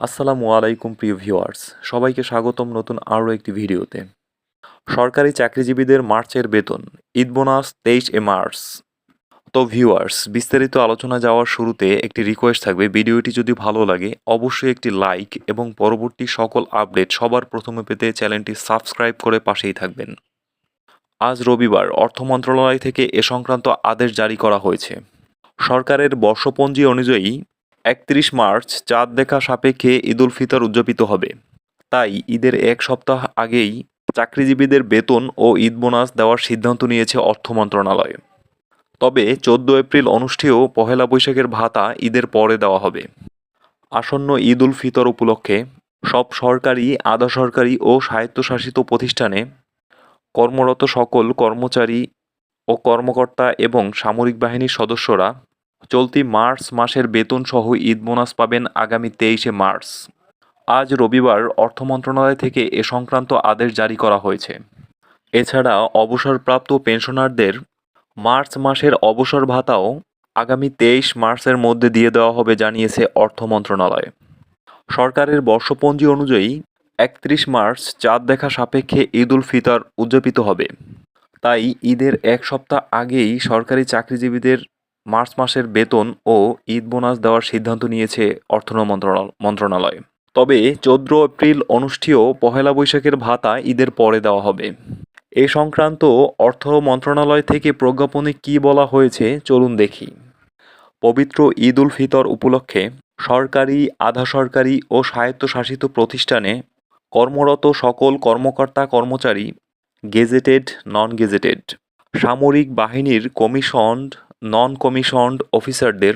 আসসালামু আলাইকুম, প্রিয় ভিউয়ার্স। সবাইকে স্বাগতম নতুন আরও একটি ভিডিওতে। সরকারি চাকরিজীবীদের মার্চের বেতন, ঈদ বোনাস তেইশ এ মার্চ। তো ভিউয়ার্স, বিস্তারিত আলোচনা যাওয়ার শুরুতে একটি রিকোয়েস্ট থাকবে, ভিডিওটি যদি ভালো লাগে, অবশ্যই একটি লাইক এবং পরবর্তী সকল আপডেট সবার প্রথমে পেতে চ্যানেলটি সাবস্ক্রাইব করে পাশেই থাকবেন। আজ রবিবার অর্থ মন্ত্রণালয় থেকে এ সংক্রান্ত আদেশ জারি করা হয়েছে। সরকারের বর্ষপঞ্জি অনুযায়ী একত্রিশ মার্চ চাঁদ দেখা সাপেক্ষে ঈদুল ফিতর উদযাপিত হবে। তাই ঈদের এক সপ্তাহ আগেই চাকরিজীবীদের বেতন ও ঈদ বোনাস দেওয়ার সিদ্ধান্ত নিয়েছে অর্থ মন্ত্রণালয়। তবে চোদ্দ এপ্রিল অনুষ্ঠেয় পহেলা বৈশাখের ভাতা ঈদের পরে দেওয়া হবে। আসন্ন ঈদ উল ফিতর উপলক্ষে সব সরকারি, আধা সরকারি ও স্বায়ত্তশাসিত প্রতিষ্ঠানে কর্মরত সকল কর্মচারী ও কর্মকর্তা এবং সামরিক বাহিনীর সদস্যরা চলতি মার্চ মাসের বেতন সহ ঈদ বোনাস পাবেন আগামী তেইশে মার্চ। আজ রবিবার অর্থ মন্ত্রণালয় থেকে এ সংক্রান্ত আদেশ জারি করা হয়েছে। এছাড়া অবসরপ্রাপ্ত পেনশনারদের মার্চ মাসের অবসর ভাতাও আগামী তেইশ মার্চের মধ্যে দিয়ে দেওয়া হবে জানিয়েছে অর্থ মন্ত্রণালয়। সরকারের বর্ষপঞ্জি অনুযায়ী একত্রিশ মার্চ চাঁদ দেখা সাপেক্ষে ঈদ উল ফিতর উদযাপিত হবে। তাই ঈদের এক সপ্তাহ আগেই সরকারি চাকরিজীবীদের মার্চ মাসের বেতন ও ঈদ বোনাস দেওয়ার সিদ্ধান্ত নিয়েছে অর্থ মন্ত্রণাল- মন্ত্রণালয়। তবে চোদ্দ এপ্রিল অনুষ্ঠেয় পহেলা বৈশাখের ভাতা ঈদের পরে দেওয়া হবে। এ সংক্রান্ত অর্থ মন্ত্রণালয় থেকে প্রজ্ঞাপনে কী বলা হয়েছে চলুন দেখি। পবিত্র ঈদ উল ফিতর উপলক্ষে সরকারি আধা সরকারি ও স্বায়ত্তশাসিত প্রতিষ্ঠানে কর্মরত সকল কর্মকর্তা কর্মচারী, গেজেটেড নন গেজেটেড সামরিক বাহিনীর কমিশনড নন কমিশনড অফিসারদের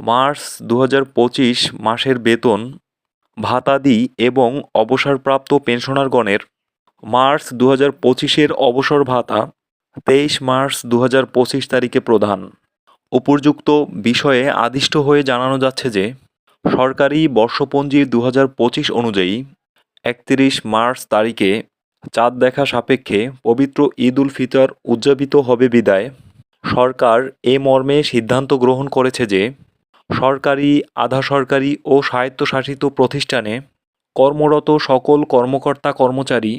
মার্চ দু হাজার পঁচিশ মাসের বেতন ভাতাদি এবং অবসরপ্রাপ্ত পেনশনারগণের মার্চ দু হাজার পঁচিশের অবসর ভাতা তেইশ মার্চ দু হাজার পঁচিশ তারিখে প্রদান। উপর্যুক্ত বিষয়ে আদিষ্ট হয়ে জানানো যাচ্ছে যে, সরকারি বর্ষপঞ্জি দু হাজার পঁচিশ অনুযায়ী একত্রিশ মার্চ তারিখে চাঁদ দেখা সাপেক্ষে পবিত্র ঈদ উল ফিতর উদযাপিত হবে বিদায়। সরকার এ মর্মে সিদ্ধান্ত গ্রহণ করেছে যে, সরকারি আধা সরকারি ও স্বায়ত্তশাসিত প্রতিষ্ঠানে কর্মরত সকল কর্মকর্তা কর্মচারী,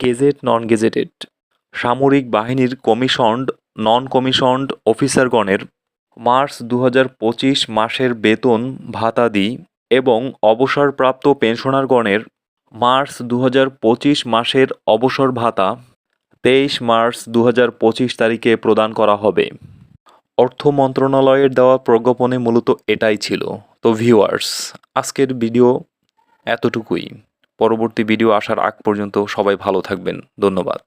গেজেট নন গেজেটেড সামরিক বাহিনীর কমিশনড নন কমিশনড অফিসারগণের মার্চ দু হাজার পঁচিশ মাসের বেতন ভাতাদি এবং অবসরপ্রাপ্ত পেনশনারগণের মার্চ দু হাজার পঁচিশ মাসের অবসর ভাতা তেইশ মার্চ দু হাজার পঁচিশ তারিখে প্রদান করা হবে। অর্থ মন্ত্রণালয়ের দেওয়া প্রজ্ঞাপনে মূলত এটাই ছিল। তো ভিউয়ার্স, আজকের ভিডিও এতটুকুই। পরবর্তী ভিডিও আসার আগ পর্যন্ত সবাই ভালো থাকবেন। ধন্যবাদ।